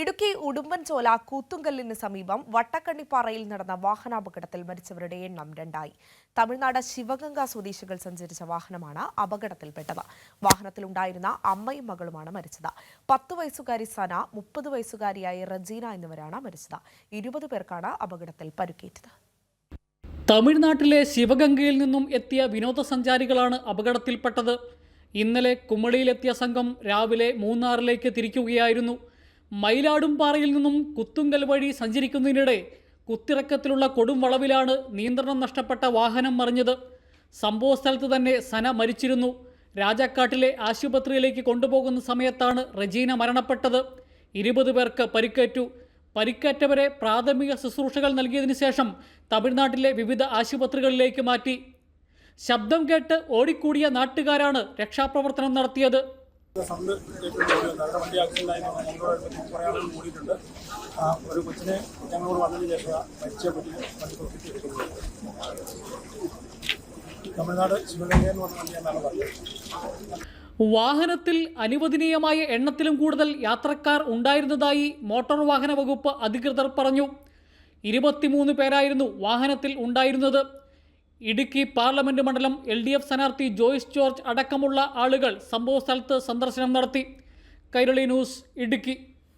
ഇടുക്കി ഉടുമ്പൻചോല കൂത്തുങ്കല്ലിന് സമീപം വട്ടക്കണ്ണിപ്പാറയിൽ നടന്ന വാഹനാപകടത്തിൽ മരിച്ചവരുടെ എണ്ണം രണ്ടായി. തമിഴ്നാട് ശിവഗംഗ സ്വദേശികൾ സഞ്ചരിച്ച വാഹനമാണ് അപകടത്തിൽപ്പെട്ടത്. വാഹനത്തിലുണ്ടായിരുന്ന അമ്മയും മകളുമാണ് മരിച്ചത്. പത്ത് വയസ്സുകാരി സന മുപ്പത് വയസ്സുകാരിയായ റജീന എന്നിവരാണ് മരിച്ചത്. ഇരുപത് പേർക്കാണ് അപകടത്തിൽ പരുക്കേറ്റത്. തമിഴ്നാട്ടിലെ ശിവഗംഗയിൽ നിന്നും എത്തിയ വിനോദസഞ്ചാരികളാണ് അപകടത്തിൽപ്പെട്ടത്. ഇന്നലെ കുമളിയിലെത്തിയ സംഘം രാവിലെ മൂന്നാറിലേക്ക് തിരിക്കുകയായിരുന്നു. മയിലാടുംപാറയിൽ നിന്നും കുത്തുങ്കൽ വഴി സഞ്ചരിക്കുന്നതിനിടെ കുത്തിറക്കത്തിലുള്ള കൊടും വളവിലാണ് നിയന്ത്രണം നഷ്ടപ്പെട്ട വാഹനം മറിഞ്ഞത്. സംഭവ സ്ഥലത്ത് തന്നെ സന മരിച്ചിരുന്നു. രാജാക്കാട്ടിലെ ആശുപത്രിയിലേക്ക് കൊണ്ടുപോകുന്ന സമയത്താണ് റജീന മരണപ്പെട്ടത്. ഇരുപത് പേർക്ക് പരിക്കേറ്റു. പരിക്കേറ്റവരെ പ്രാഥമിക ശുശ്രൂഷകൾ നൽകിയതിനു ശേഷം തമിഴ്നാട്ടിലെ വിവിധ ആശുപത്രികളിലേക്ക് മാറ്റി. ശബ്ദം കേട്ട് ഓടിക്കൂടിയ നാട്ടുകാരാണ് രക്ഷാപ്രവർത്തനം നടത്തിയത്. കൂടിയിട്ടുണ്ട്. ഒരു വാഹനത്തിൽ അനുവദനീയമായ എണ്ണത്തിലും കൂടുതൽ യാത്രക്കാർ ഉണ്ടായിരുന്നതായി മോട്ടോർ വാഹന വകുപ്പ് അധികൃതർ പറഞ്ഞു. ഇരുപത്തിമൂന്ന് പേരായിരുന്നു വാഹനത്തിൽ ഉണ്ടായിരുന്നത്. ഇടുക്കി പാർലമെന്റ് മണ്ഡലം എൽ ഡി എഫ് സ്ഥാനാർത്ഥി ജോയ്സ് ജോർജ് അടക്കമുള്ള ആളുകൾ സംഭവസ്ഥലത്ത് സന്ദർശനം നടത്തി. കൈരളി ന്യൂസ് ഇടുക്കി.